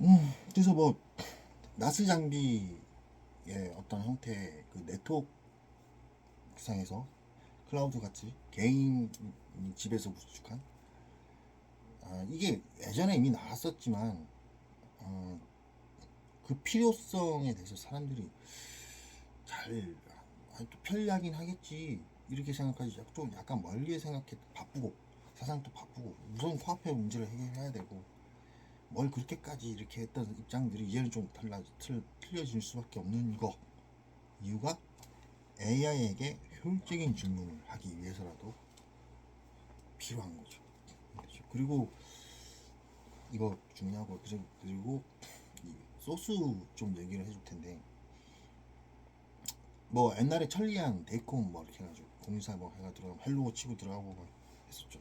음, 그래서 뭐 나스 장비의 어떤 형태의 그 네트워크 상에서 클라우드 같이 개인 집에서 구축한 아, 이게 예전에 이미 나왔었지만 어, 그 필요성에 대해서 사람들이 잘 아니, 또 편리하긴 하겠지 이렇게 생각하지. 좀 약간 멀게 생각해 바쁘고 세상도 바쁘고 우선 코앞의 문제를 해결해야 되고 뭘 그렇게까지 이렇게 했던 입장들이 이제는 좀 달라 틀, 틀려질 수밖에 없는 거 이유가 AI에게 효율적인 질문을 하기 위해서라도 필요한 거죠. 그렇죠. 그리고 이거 중요하고 그리고- 소스 좀 얘기를 해줄 텐데 뭐 옛날에 천리안 데이콘 뭐 이렇게 해가지고 공유사 뭐 해가 들어가면 헬로우 치고 들어가고 뭐 했었죠.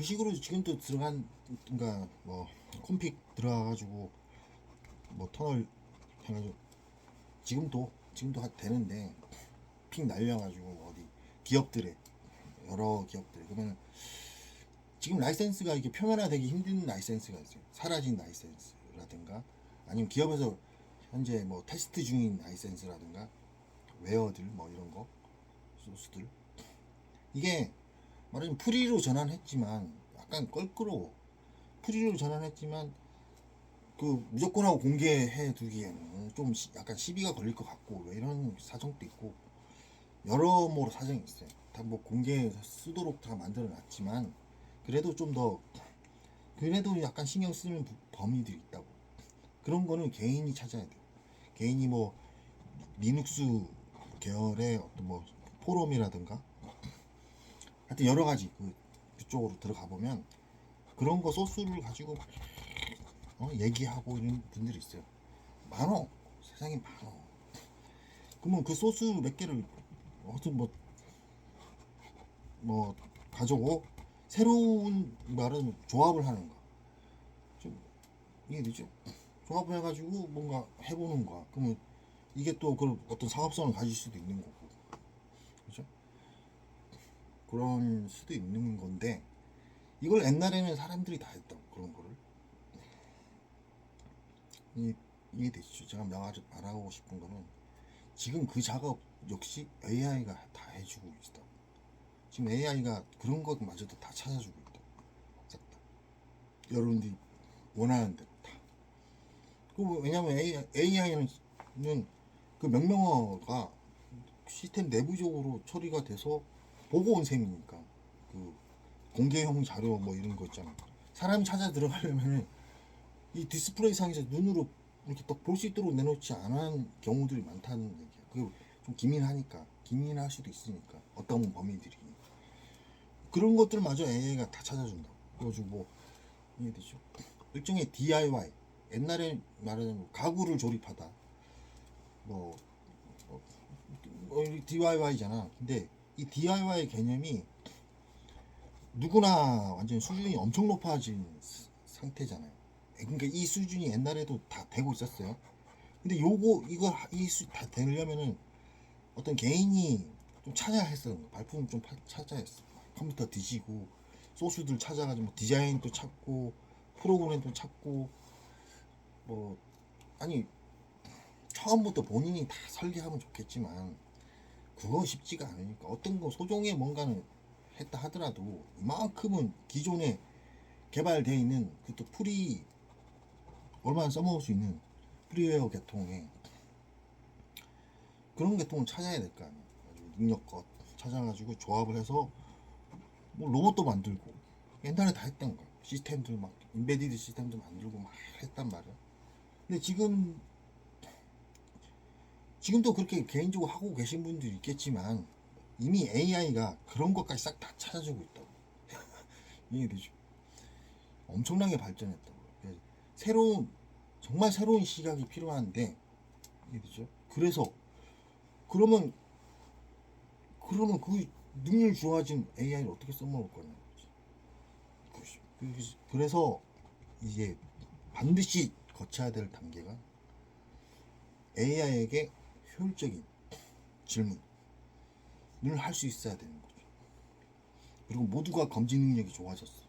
그 식으로 지금도 들어간 그러니까 뭐 콤픽 들어가가지고 뭐 터널 해가지고 지금도 지금도 하- 되는데 픽 날려가지고 어디 기업들에 여러 기업들 그러면 지금 라이센스가 이게 표면화되기 힘든 라이센스가 있어요. 사라진 라이센스라든가 아니면 기업에서 현재 뭐 테스트 중인 라이센스라든가 웨어들 뭐 이런 거 소스들 이게 말하자면 프리로 전환했지만 약간 껄끄러워. 프리로 전환했지만 그 무조건 하고 공개해 두기에는 좀 시- 약간 시비가 걸릴 것 같고 왜 이런 사정도 있고 여러모로 사정이 있어요. 다 뭐 공개해서 쓰도록 다 만들어 놨지만 그래도 좀 더 그래도 약간 신경 쓰는 부- 범위들이 있다고. 그런 거는 개인이 찾아야 돼요. 개인이 뭐 리눅스 계열의 어떤 뭐 포럼이라든가 하여튼 여러 가지 그 그쪽으로 들어가 보면 그런 거 소스를 가지고 막 어, 얘기하고 있는 분들이 있어요. 많어 세상에 많어. 그러면 그 소스 몇 개를 어떤 뭐 뭐 가지고 새로운 말은 조합을 하는 거. 좀 이해되죠? 조합을 해가지고 뭔가 해보는 거야. 그러면 이게 또 그 어떤 사업성을 가질 수도 있는 거고? 그런 수도 있는 건데 이걸 옛날에는 사람들이 다 했다고 그런 거를 이 이해되시죠? 제가 말, 말하고 싶은 거는 지금 그 작업 역시 AI가 다 해주고 있다. 지금 AI가 그런 것마저도 다 찾아주고 있다. 싹 다. 여러분들이 원하는 대로 다. 그 왜냐면 AI는 그 명령어가 시스템 내부적으로 처리가 돼서 보고 온 셈이니까 그 공개형 자료 뭐 이런 거 있잖아. 사람이 찾아 들어가려면은 이 디스플레이 상에서 눈으로 이렇게 딱 볼 수 있도록 내놓지 않은 경우들이 많다는 얘기야. 그좀 기민하니까 기민할 수도 있으니까 어떤 범위들이 그런 것들마저 AI가 다 찾아준다. 그래가지고 뭐 이해되죠? 일종의 DIY 옛날에 말하자면 가구를 조립하다 뭐, 뭐, 뭐 DIY잖아. 근데 이 DIY 개념이 누구나 완전 수준이 엄청 높아진 스- 상태잖아요. 그러니까 이 수준이 옛날에도 다 되고 있었어요. 근데 요거 이거 이다 되려면은 어떤 개인이 좀 찾아야 했어. 발품 좀 파- 찾아야 했어. 컴퓨터 뒤지고 소스들 찾아가지고 뭐 디자인도 찾고 프로그램도 찾고 뭐 아니 처음부터 본인이 다 설계하면 좋겠지만 그거 쉽지가 않으니까 어떤 거 소정의 뭔가는 했다 하더라도 이만큼은 기존에 개발되어 있는 그또 프리 얼마나 써먹을 수 있는 프리웨어 계통에 그런 계통을 찾아야 될 거 아니에요. 능력껏 찾아가지고 조합을 해서 뭐 로봇도 만들고 옛날에 다 했던 거 시스템들 막 인베디드 시스템도 만들고 막 했단 말이야. 근데 지금 지금도 그렇게 개인적으로 하고 계신 분들이 있겠지만 이미 AI가 그런 것까지 싹 다 찾아주고 있다고 이해되죠? 엄청나게 발전했다고 새로운 정말 새로운 시각이 필요한데 이해되죠? 그래서 그러면 그러면 그 능률 좋아진 AI를 어떻게 써먹을 거냐. 그래서- 이게 반드시 거쳐야 될 단계가 AI에게 효율적인 질문을 할 수 있어야 되는 거죠. 그리고 모두가 검증 능력이 좋아졌어.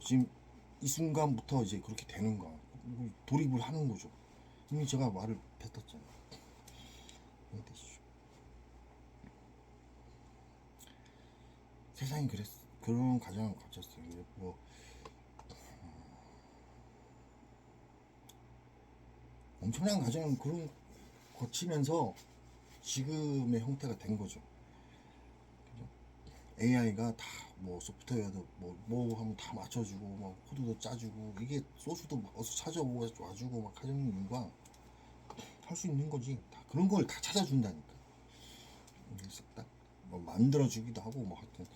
지금 이 순간부터 이제 그렇게 되는 거야. 돌입을 하는 거죠. 이미 제가 말을 뱉었잖아요. 이해되시죠? 세상이 그랬 그런 과정을 거쳤어요. 뭐 엄청난 과정을 그런 거치면서 지금의 형태가 된 거죠. AI가 다 뭐 소프트웨어도 뭐, 뭐 하면 다 맞춰주고 막 코드도 짜주고 이게 소스도 막 어서 찾아오고 와주고 막 하는 이유가 할 수 있는 거지. 다 그런 걸 다 찾아준다니까. 그래서 딱뭐 만들어주기도 하고 뭐 하여튼.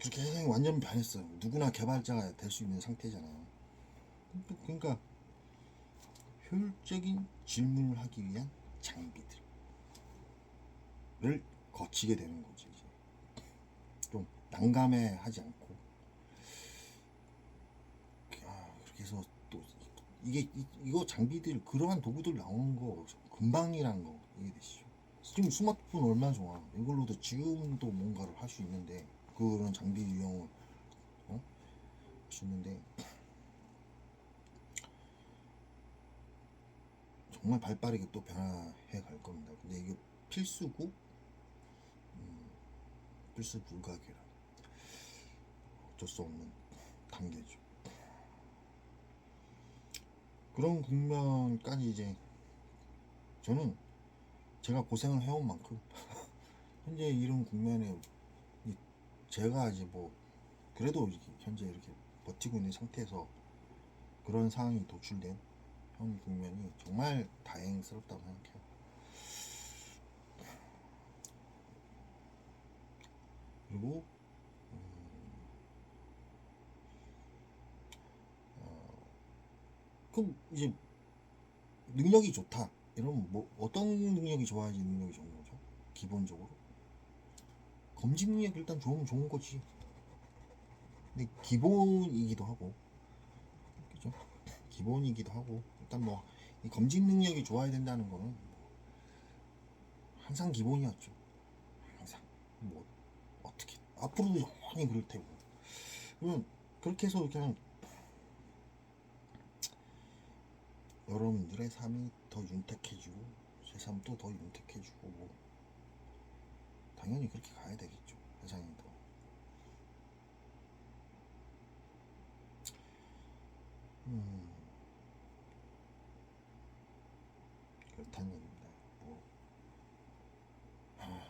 그렇게 완전 변했어요. 누구나 개발자가 될 수 있는 상태잖아요. 그러니까 효율적인 질문을 하기 위한 장비들을 거치게 되는 거지 이제. 좀 난감해 하지 않고 아, 그렇게 해서 또 이게 이, 이거 장비들 그러한 도구들 나오는 거 금방이란 거 이해되시죠? 지금 스마트폰 얼마나 좋아 이걸로도 지금도 뭔가를 할 수 있는데 그런 장비 이용을 어? 할수 있는데 정말 발 빠르게 또 변화해 갈 겁니다. 근데 이게 필수고 음, 필수 불가결한 어쩔 수 없는 단계죠. 그런 국면까지 이제 저는 제가 고생을 해온 만큼 현재 이런 국면에 이- 제가 이제 뭐 그래도 이렇게 현재 이렇게 버티고 있는 상태에서 그런 상황이 도출된 현 국면이 정말 다행스럽다고 생각해요. 그리고 음, 어, 그럼 이제 능력이 좋다. 이러면 뭐 어떤 능력이 좋아야지 능력이 좋은 거죠? 기본적으로 검진 능력 일단 좋으면 좋은 거지. 근데 기본이기도 하고, 그죠? 기본이기도 하고 일단 뭐이 검진 능력이 좋아야 된다는 거는 뭐 항상 기본이었죠. 항상 뭐 어떻게 앞으로도 영원히 그럴 테고. 그러면 그렇게 해서 그냥 여러분들의 삶이 더 윤택해지고 제 삶도 더 윤택해지고 뭐 당연히 그렇게 가야 되겠죠. 세상이 더. 음. 그렇다는 얘기입니다. 뭐, 하,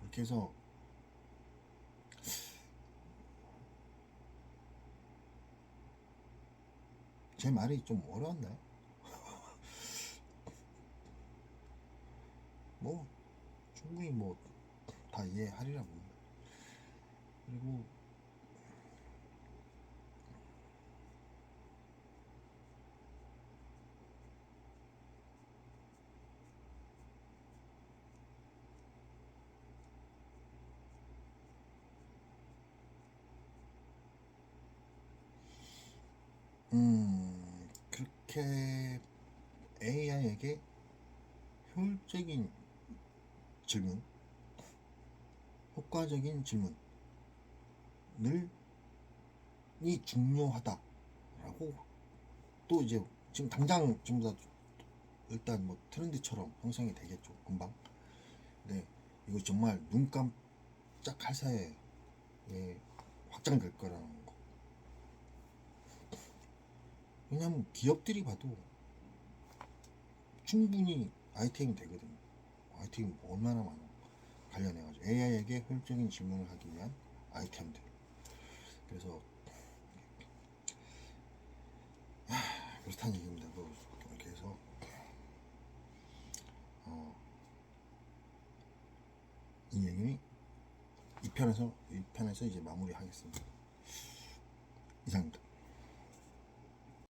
그렇게 해서 제 말이 좀 어려웠나요? 뭐 충분히 뭐 다 이해하리라 봅니다. 그리고 음 그렇게 AI에게 효율적인 질문, 효과적인 질문을 이 중요하다라고 또 이제 지금 당장 전부 다 일단 뭐 트렌드처럼 형성이 되겠죠 금방. 근데 이거 정말 눈 깜짝 할 사이에 예, 확장될 거라는 거. 왜냐면 기업들이 봐도 충분히 아이템이 되거든요. 아이템이 얼마나 많아. 관련해가지고 AI에게 효율적인 질문을 하기 위한 아이템들. 그래서 하, 그렇다는 얘기입니다. 뭐 이렇게 해서 어, 이 얘기는 이 편에서 이 편에서 이제 마무리하겠습니다. 이상입니다.